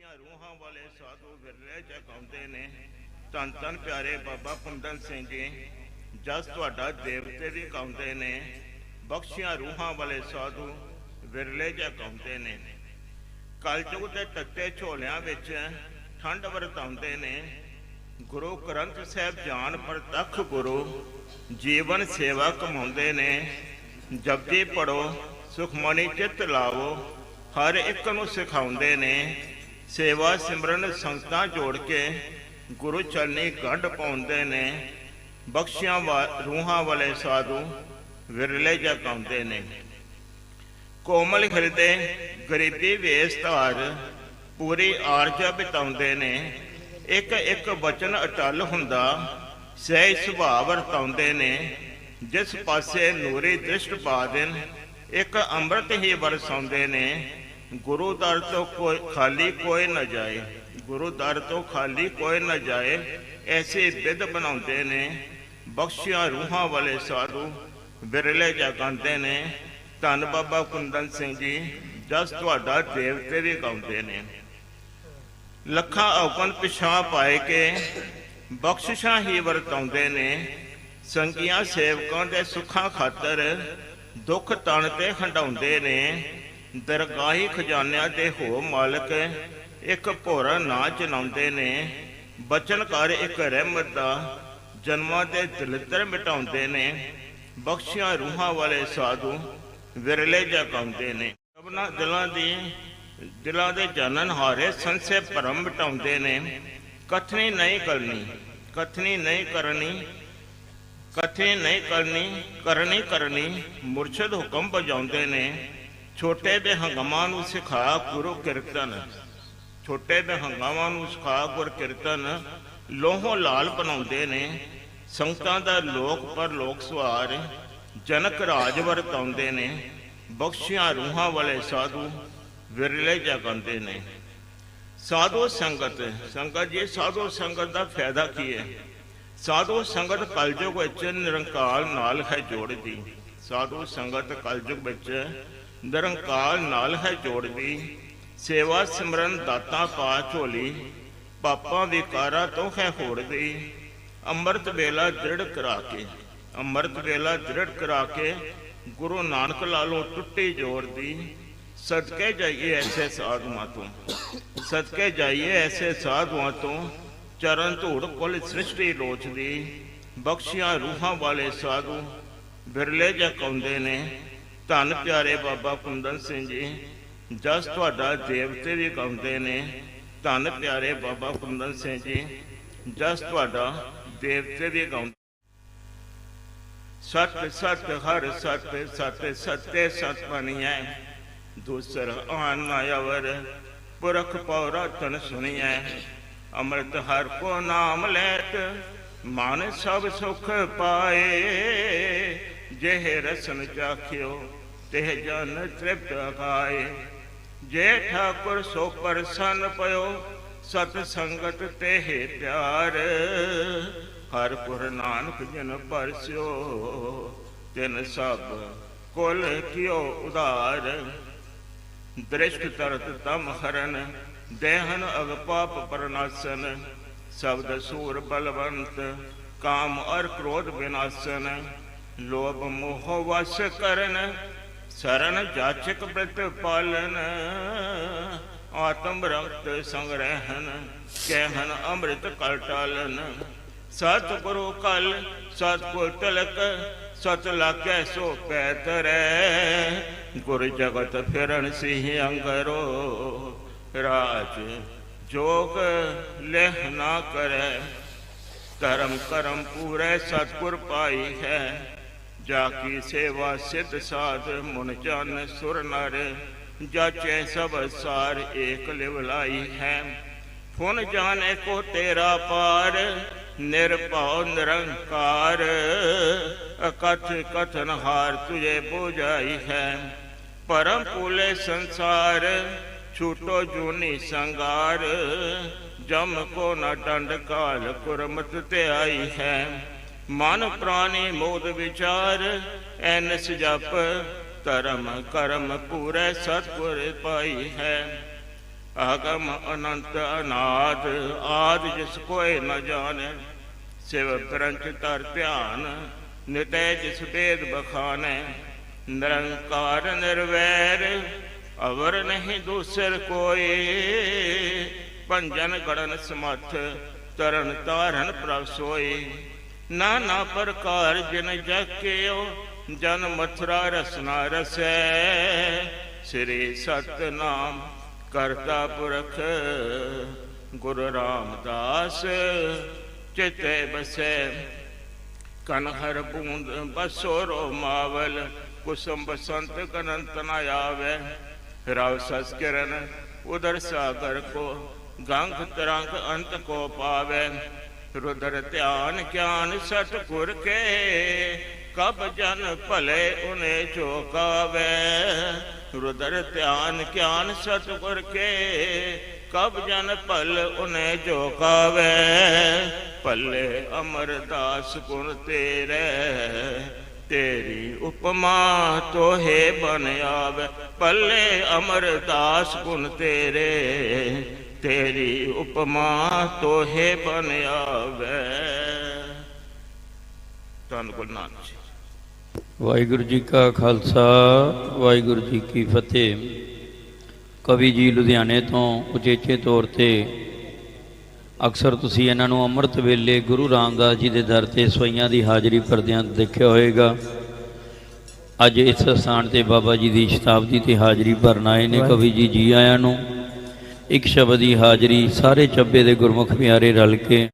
ਬਖਸ਼ੀਆਂ ਰੂਹਾਂ ਵਾਲੇ ਸਾਧੂ ਵਿਰਲੇ ਜਗਾਉਂਦੇ ਨੇ। ਧੰਨ ਧੰਨ ਪਿਆਰੇ ਬਾਬਾ ਕੁੰਦਨ ਸਿੰਘ ਜੀ, ਜਸ ਤੁਹਾਡਾ ਦੇਵਤੇ ਵੀ ਗਾਉਂਦੇ ਨੇ, ਬਖਸ਼ੀਆਂ ਰੂਹਾਂ ਵਾਲੇ ਸਾਧੂ ਵਿਰਲੇ ਜਗਾਉਂਦੇ ਨੇ। ਕਲਯੁਗ ਦੇ ਟੱਟੇ ਝੋਲਿਆਂ ਵਿੱਚ ਠੰਡ ਵਰਤਾਉਂਦੇ ਨੇ। ਗੁਰੂ ਗ੍ਰੰਥ ਸਾਹਿਬ ਜਾਨ ਪ੍ਰਤੱਖ ਗੁਰੂ ਜੀਵਨ ਸੇਵਾ ਕਮਾਉਂਦੇ ਨੇ। ਜਪਜੀ ਪੜੋ ਸੁਖਮਨੀ ਚਿੱਤ ਲਾਵੋ, ਹਰ ਇੱਕ ਨੂੰ ਸਿਖਾਉਂਦੇ ਨੇ। ਸੇਵਾ ਸਿਮਰਨ ਸੰਗਤਾਂ ਜੋੜ ਕੇ ਗੁਰੂ ਚਰਨੀ ਗੰਢ ਪਾਉਂਦੇ ਨੇ, ਬਖਸ਼ਿਆਂ ਵਾ- ਰੂਹਾਂ ਵਾਲੇ ਸਾਧੂ ਵਿਰਲੇ ਜਗਾਉਂਦੇ ਨੇ। ਕੋਮਲ ਹਿਰਦੇ, ਗਰੀਬੀ ਵੇਸ ਧਾਰ ਪੂਰੀ ਆਰਜਾ ਬਿਤਾਉਂਦੇ ਨੇ। ਇੱਕ ਇੱਕ ਵਚਨ ਅਟਲ ਹੁੰਦਾ ਸਹਿ ਸੁਭਾਅ ਵਰਤਾਉਂਦੇ ਨੇ। ਜਿਸ ਪਾਸੇ ਨੂਰੀ ਦ੍ਰਿਸ਼ਟ ਪਾ ਦੇਣ, ਇੱਕ ਅੰਮ੍ਰਿਤ ਹੀ ਵਰਸਾਉਂਦੇ ਨੇ। ਗੁਰੂ ਦਰ ਤੋਂ ਕੋਈ ਖਾਲੀ ਕੋਈ ਨਾ ਜਾਏ। ਗੁਰੂ ਦਰ ਤੋਂ ਖਾਲੀ ਕੋਈ ਨਾ ਜਾਏ, ਐਸੇ ਵਿਦ ਬਣਾਉਂਦੇ ਨੇ। ਬਖਸ਼ੀਆਂ ਰੂਹਾਂ ਵਾਲੇ ਸਾਧੂ, ਵਿਰਲੇ ਜਗਾਉਂਦੇ ਨੇ। ਧੰਨ ਬਾਬਾ ਕੁੰਦਨ ਸਿੰਘ ਜੀ, ਜਸ ਤੁਹਾਡਾ ਦੇਵਤੇ ਵੀ ਗਾਉਂਦੇ ਨੇ। ਲੱਖਾਂ ਔਗਣ ਪਿਛਾਂ ਪਾਏ ਕੇ ਬਖਸ਼ਿਸ਼ਾਂ ਹੀ ਵਰਤਾਉਂਦੇ ਨੇ। ਸੰਗੀਆਂ ਸੇਵਕਾਂ ਦੇ ਸੁੱਖਾਂ ਖਾਤਰ ਦੁੱਖ ਤਣ ਤੇ ਹੰਡਾਉਂਦੇ ਨੇ। ਦਰਗਾਹੀ ਖਜ਼ਾਨਿਆਂ ਦੇ ਹੋ ਮਾਲਕ ਇੱਕ ਭੋਰਾ ਨਾ ਚਲਾਉਂਦੇ ਨੇ। ਬਚਨ ਕਰ ਇੱਕ ਰਹਿਮਤ ਦਾ ਜਨਮਾਂ ਦੇ ਦਲਿੱਦਰ ਮਿਟਾਉਂਦੇ ਨੇ। ਬਖਸ਼ੀਆਂ ਰੂਹਾਂ ਵਾਲੇ ਸਾਧੂ ਵਿਰਲੇ ਜਗਾਉਂਦੇ ਨੇ। ਸਭਨਾ ਦਿਲਾਂ ਦੀ, ਦਿਲਾਂ ਦੇ ਜਾਣਨ ਹਾਰੇ ਸੰਸੇ ਭਰਮ ਮਿਟਾਉਂਦੇ ਨੇ। ਕਥਨੀ ਨਹੀਂ ਕਰਨੀ, ਕਥਨੀ ਨਹੀਂ ਕਰਨੀ, ਕਥਨੀ ਨਹੀਂ ਕਰਨੀ ਕਰਨੀ ਕਰਨੀ ਮੁਰਸ਼ਦ ਹੁਕਮ ਬਜਾਉਂਦੇ ਨੇ। ਛੋਟੇ ਦੇ ਹੰਗਮਾਂ ਨੂੰ ਸਿਖਾ ਗੁਰੂ ਕੀਰਤਨ। ਛੋਟੇ ਦੇ ਹੰਗਾਮਾਂ ਨੂੰ ਸਿਖਾ ਗੁਰ ਕੀਰਤਨ। ਲੋਹੋਂ ਲਾਲ ਬਣਾਉਂਦੇ ਨੇ, ਸੰਗਤਾਂ ਦਾ ਲੋਕ ਪਰ ਲੋਕ ਸਵਾਰ ਜਨਕ ਰਾਜ ਵਰਤਾਉਂਦੇ ਨੇ, ਬਖਸ਼ੀਆਂ ਰੂਹਾਂ ਵਾਲੇ ਸਾਧੂ ਵਿਰਲੇ ਜਗਾਉਂਦੇ ਨੇ। ਸਾਧੂ ਸੰਗਤ ਸੰਗਤ ਜੀ, ਸਾਧੂ ਸੰਗਤ ਦਾ ਫਾਇਦਾ ਕੀ ਹੈ? ਸਾਧੂ ਸੰਗਤ ਕਲਯੁਗ ਵਿੱਚ ਨਿਰੰਕਾਰ ਨਾਲ ਹੈ ਜੋੜਦੀ। ਸਾਧੂ ਸੰਗਤ ਕਲਯੁਗ ਵਿੱਚ ਨਿਰੰਕਾਲ ਨਾਲ ਹੈ ਜੋੜਦੀ ਸੇਵਾ ਸਿਮਰਨ ਦਾਤਾ ਪਾ ਝੋਲੀ। ਪਾਪਾਂ ਵਿਕਾਰਾਂ ਤੋਂ ਹੈ ਹੋੜਦੀ ਅੰਮ੍ਰਿਤ ਵੇਲਾ ਦ੍ਰਿੜ ਕਰਾ ਕੇ। ਅੰਮ੍ਰਿਤ ਵੇਲਾ ਦ੍ਰਿੜ ਕਰਾ ਕੇ ਗੁਰੂ ਨਾਨਕ ਲਾਲੋਂ ਟੁੱਟੀ ਜੋਰ ਦੀ ਸਦਕੇ ਜਾਈਏ ਐਸੇ ਸਾਧੂਆਂ ਤੋਂ। ਸਦਕੇ ਜਾਈਏ ਐਸੇ ਸਾਧੂਆਂ ਤੋਂ। ਚਰਨ ਧੂੜ ਕੁਲ ਸ੍ਰਿਸ਼ਟੀ ਲੋਚਦੀ ਬਖਸ਼ੀਆਂ ਰੂਹਾਂ ਵਾਲੇ ਸਾਧੂ। ਬਿਰਲੇ ਜਕਾਉਂਦੇ ਨੇ। ਧੰਨ ਪਿਆਰੇ ਬਾਬਾ ਕੁੰਦਨ ਸਿੰਘ ਜੀ, ਜਸ ਤੁਹਾਡਾ ਦੇਵਤੇ ਵੀ ਗਾਉਂਦੇ ਨੇ। ਧੰਨ ਪਿਆਰੇ ਬਾਬਾ ਕੁੰਦਨ ਸਿੰਘ ਜੀ, ਜਸ ਤੁਹਾਡਾ ਦੇਵਤੇ ਵੀ ਗਾਉਂਦੇ ਸਤ ਸਤ, ਹਰ ਸਤ ਸਤ ਸਤੇ ਸਤ ਬਣੀਐ। ਦੂਸਰ ਆਨ ਨਾ ਅਵਰ, ਪੁਰਖ ਪੌਰਾ ਤਨ ਸੁਣੀਐ। ਅੰਮ੍ਰਿਤ ਹਰ ਕੋ ਨਾਮ ਲੈਤ, ਮਨ ਸਭ ਸੁਖ ਪਾਏ। ਜਿਹੇ ਰਸਨ ਚਾਖਿਓ ਤਿਹ ਜਨ ਤ੍ਰਿਪਤ ਖਾਏ ਜੇ ਠਾਕੁਰ ਸੋ ਪਰਸਨ ਪਇਓ, ਸਤ ਸੰਗਤ ਤੇਹ ਪਿਆਰ। ਹਰ ਪੁਰ ਨਾਨਕ ਜਨ ਪਰਸਿਓ, ਤਿਨ ਸਭ ਕੁਲ ਕਿਓ ਉਧਾਰ। ਦ੍ਰਿਸ਼ਟ ਤਰਤ ਤਮ ਹਰਨ, ਦੇਹਨ ਅਗ ਪਾਪ ਪਰਨਾਸਨ। ਸ਼ਬਦ ਸੂਰ ਬਲਵੰਤ, ਕਾਮ ਅਰ ਕ੍ਰੋਧ ਵਿਨਾਸਨ ਲੋਭ ਮੋਹ ਵਸ ਕਰਨ, ਸਰਨ ਜਾਚਕ ਪ੍ਰਤ ਪਾਲਨ। ਆਤਮ ਰਕਤ ਸੰਗ੍ਰਹਿਨ ਕਹਿਨ ਅੰਮ੍ਰਿਤ ਕਲ ਟਾਲਨ। ਸਤ ਗੁਰੂ ਕਲ ਸਤ ਕੋ ਤਲਕ, ਸਤ ਲਾਗੈ ਸੋ ਪੈ ਤਰੈ। ਗੁਰ ਜਗਤ ਫਿਰਨ ਸਿਹ ਅੰਗਰੋ, ਰਾਜ ਜੋਗ ਲਹਿ ਨਾ ਕਰੈ। ਧਰਮ ਕਰਮ ਪੂਰੇ, ਸਤਿਗੁਰ ਪਾਈ ਹੈ। ਜਾ ਕੀ ਸੇਵਾ ਸਿੱਧ ਸਾਧ, ਮੁਨ ਜਨ ਸੁਰ ਨਰ ਜਾਚੈ ਸਭ ਸਾਰ ਏਕ ਲਿਵ ਲਾਈ ਹੈ। ਫੁਨ ਜਾਣੇ ਕੋ ਤੇਰਾ ਪਾਰ, ਨਿਰਭਉ ਨਿਰੰਕਾਰ, ਅਕਥ ਕਥਨ ਹਾਰ ਤੁਝੇ ਬੁਝਾਈ ਹੈ। ਪਰਮ ਪੂਲੇ ਸੰਸਾਰ, ਛੂਟੋ ਜੂਨੀ ਸੰਗਾਰ, ਜਮ ਕੋ ਨਾ ਡੰਡ ਕਾਲ ਕੁਰਮਤ ਤੇ ਆਈ ਹੈ। ਮਨ ਪ੍ਰਾਨੀ ਮੋਦ ਵਿਚਾਰ, ਐਨਸ ਜਪ, ਧਰਮ ਕਰਮ ਪੂਰੇ ਸਤਪੁਰ ਪਾਈ ਹੈ। ਆਗਮ ਅਨੰਤ ਅਨਾਦ ਆਦ ਜਿਸ ਕੋਇ ਨ ਜਾਣੈ, ਸਿਵ ਪ੍ਰੰਚ ਤਰ ਧਿਆਨ, ਨਿਤੈ ਜਿਸ ਵੇਦ ਬਖਾਨੈ। ਨਿਰੰਕਾਰ ਨਿਰਵੈਰ, ਅਵਰ ਨਹੀਂ ਦੂਸਰ ਕੋਈ ਭੰਜਨ ਗੜਨ ਸਮੱਥ ਤਰਨ ਤਾਰਨ ਪ੍ਰਭ ਸੋਈ ਨਾਨਾ ਪ੍ਰਕਾਰ ਜਿਨ ਜਕਿਓ, ਜਨ ਮਥੁਰਾ ਰਸਨਾ ਰਸੈ। ਸ੍ਰੀ ਸਤਨਾਮ ਕਰਤਾ ਪੁਰਖ ਗੁਰੂ ਰਾਮਦਾਸ, ਚਿਤੇ ਬਸੈ। ਕਨ ਬੂੰਦ ਬਸੋ ਰੋ ਮਾਵਲ, ਕੁਸਮ ਬਸੰਤ ਕਨੰਤ ਨ ਆਵੇ। ਰਾਵ ਸਸ ਕਿਰਨ ਉਦਰ ਸਾਗਰ ਕੋ ਗੰਗ ਤਰੰਗ ਅੰਤ ਕੋ ਪਾਵੇ। ਰੁਦਰ ਧਿਆਨ ਗਿਆਨ ਸਤਿਗੁਰ ਕੇ, ਕਬ ਜਨ ਭਲੇ ਉਨੇ ਚੋਕਾਵੇ ਰੁਦਰ ਧਿਆਨ ਗਿਆਨ ਸਤਿਗੁਰ ਕੇ, ਕਬ ਜਨ ਭਲ ਉਨੇ ਚੋਕਾਵੇ ਭਲੇ ਅਮਰਦਾਸ ਗੁਣ ਤੇਰੇ, ਤੇਰੀ ਉਪਮਾ ਤੋਹੇ ਬਨ ਆਵੇ। ਭਲੇ ਅਮਰਦਾਸ ਗੁਣ ਤੇਰੇ ਤੇਰੀ ਉਪਮਾ ਤੋਹੇ ਬਨ ਆਵੇ। ਧੰਨ ਗੁਰੂ ਨਾਨਕ ਜੀ। ਵਾਹਿਗੁਰੂ ਜੀ ਕਾ ਖਾਲਸਾ ਵਾਹਿਗੁਰੂ ਜੀ ਕੀ ਫਤਿਹ। ਕਵੀ ਜੀ ਲੁਧਿਆਣੇ ਤੋਂ ਉਚੇਚੇ ਤੌਰ ਤੇ ਅਕਸਰ ਤੁਸੀਂ ਇਹਨਾਂ ਨੂੰ ਅੰਮ੍ਰਿਤ ਵੇਲੇ ਗੁਰੂ ਰਾਮਦਾਸ ਜੀ ਦੇ ਦਰ ਤੇ ਸਵਈਆਂ ਦੀ ਹਾਜ਼ਰੀ ਭਰਦਿਆਂ ਦੇਖਿਆ ਹੋਵੇਗਾ। ਅੱਜ ਇਸ ਸਥਾਨ ਤੇ ਬਾਬਾ ਜੀ ਦੀ ਸ਼ਤਾਬਦੀ ਤੇ ਹਾਜ਼ਰੀ ਭਰਨ ਆਏ ਨੇ ਕਵੀ ਜੀ ਜੀ ਆਇਆਂ ਨੂੰ। ਇੱਕ ਸ਼ਬਦ ਦੀ ਹਾਜ਼ਰੀ ਸਾਰੇ ਚੱਬੇ ਦੇ ਗੁਰਮੁਖ ਪਿਆਰੇ ਰਲ ਕੇ